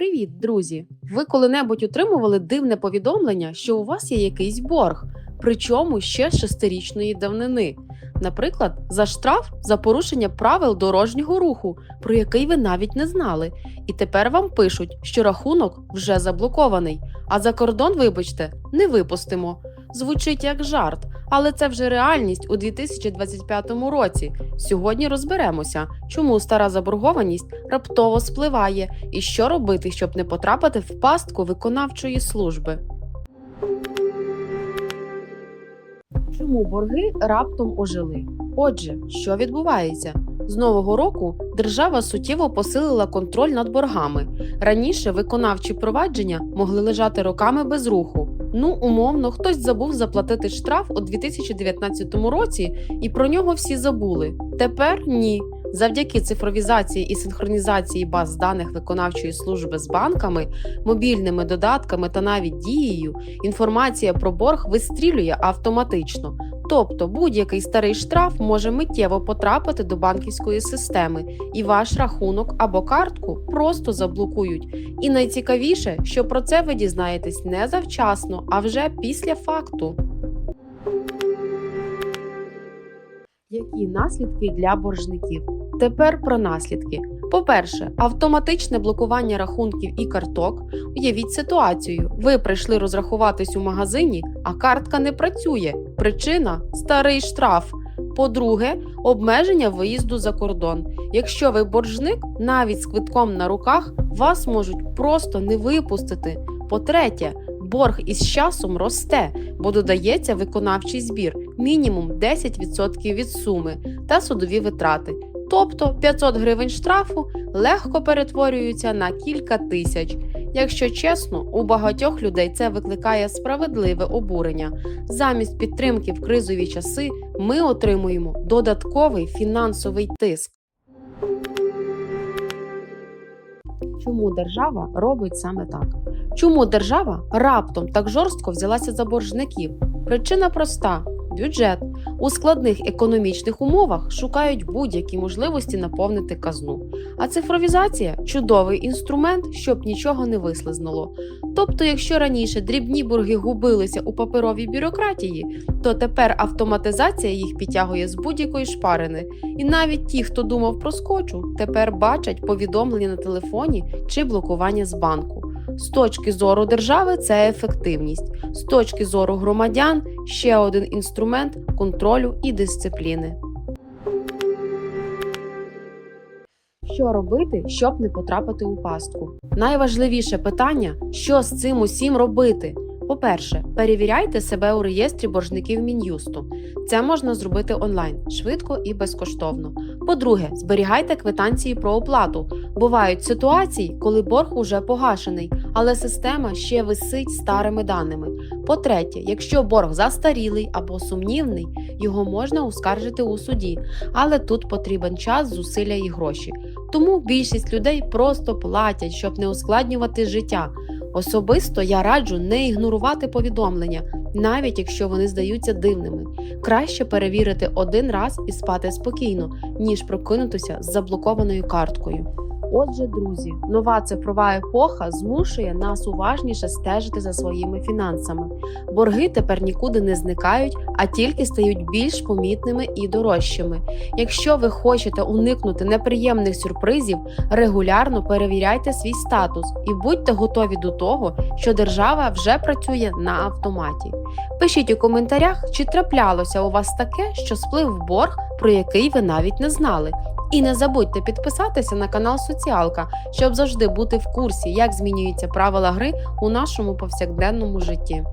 Привіт, друзі! Ви коли-небудь отримували дивне повідомлення, що у вас є якийсь борг, причому ще з шестирічної давнини. Наприклад, за штраф за порушення правил дорожнього руху, про який ви навіть не знали. І тепер вам пишуть, що рахунок вже заблокований, а за кордон, вибачте, не випустимо. Звучить як жарт, але це вже реальність у 2025 році. Сьогодні розберемося, чому стара заборгованість раптово спливає і що робити, щоб не потрапити в пастку виконавчої служби. Чому борги раптом ожили? Отже, що відбувається? З нового року держава суттєво посилила контроль над боргами. Раніше виконавчі провадження могли лежати роками без руху. Ну, умовно, хтось забув заплатити штраф у 2019 році, і про нього всі забули. Тепер ні. Завдяки цифровізації і синхронізації баз даних виконавчої служби з банками, мобільними додатками та навіть дією, інформація про борг вистрілює автоматично. Тобто будь-який старий штраф може миттєво потрапити до банківської системи, і ваш рахунок або картку просто заблокують. І найцікавіше, що про це ви дізнаєтесь не завчасно, а вже після факту. Які наслідки для боржників? Тепер про наслідки. По-перше, автоматичне блокування рахунків і карток. Уявіть ситуацію: ви прийшли розрахуватись у магазині, а картка не працює. Причина старий штраф. По-друге, обмеження виїзду за кордон. Якщо ви боржник, навіть з квитком на руках вас можуть просто не випустити. По-третє, борг із часом росте, бо додається виконавчий збір мінімум 10% від суми та судові витрати. Тобто 500 гривень штрафу легко перетворюються на кілька тисяч. Якщо чесно, у багатьох людей це викликає справедливе обурення. Замість підтримки в кризові часи ми отримуємо додатковий фінансовий тиск. Чому держава робить саме так? Чому держава раптом так жорстко взялася за боржників? Причина проста: бюджет. У складних економічних умовах шукають будь-які можливості наповнити казну. А цифровізація чудовий інструмент, щоб нічого не вислизнуло. Тобто, якщо раніше дрібні борги губилися у паперовій бюрократії, то тепер автоматизація їх підтягує з будь-якої шпарини. І навіть ті, хто думав про скочу, тепер бачать повідомлення на телефоні чи блокування з банку. З точки зору держави це ефективність, з точки зору громадян ще один інструмент контролю і дисципліни. Що робити, щоб не потрапити у пастку? Найважливіше питання, що з цим усім робити. По-перше, перевіряйте себе у реєстрі боржників Мін'юсту. Це можна зробити онлайн, швидко і безкоштовно. По-друге, зберігайте квитанції про оплату. Бувають ситуації, коли борг уже погашений, але система ще висить старими даними. По-третє, якщо борг застарілий або сумнівний, його можна оскаржити у суді, але тут потрібен час, зусилля і гроші. Тому більшість людей просто платять, щоб не ускладнювати життя. Особисто я раджу не ігнорувати повідомлення, навіть якщо вони здаються дивними. Краще перевірити один раз і спати спокійно, ніж прокинутися з заблокованою карткою. Отже, друзі, нова цифрова епоха змушує нас уважніше стежити за своїми фінансами. Борги тепер нікуди не зникають, а тільки стають більш помітними і дорожчими. Якщо ви хочете уникнути неприємних сюрпризів, регулярно перевіряйте свій статус і будьте готові до того, що держава вже працює на автоматі. Пишіть у коментарях, чи траплялося у вас таке, що сплив борг, про який ви навіть не знали. І не забудьте підписатися на канал Соціалка, щоб завжди бути в курсі, як змінюються правила гри у нашому повсякденному житті.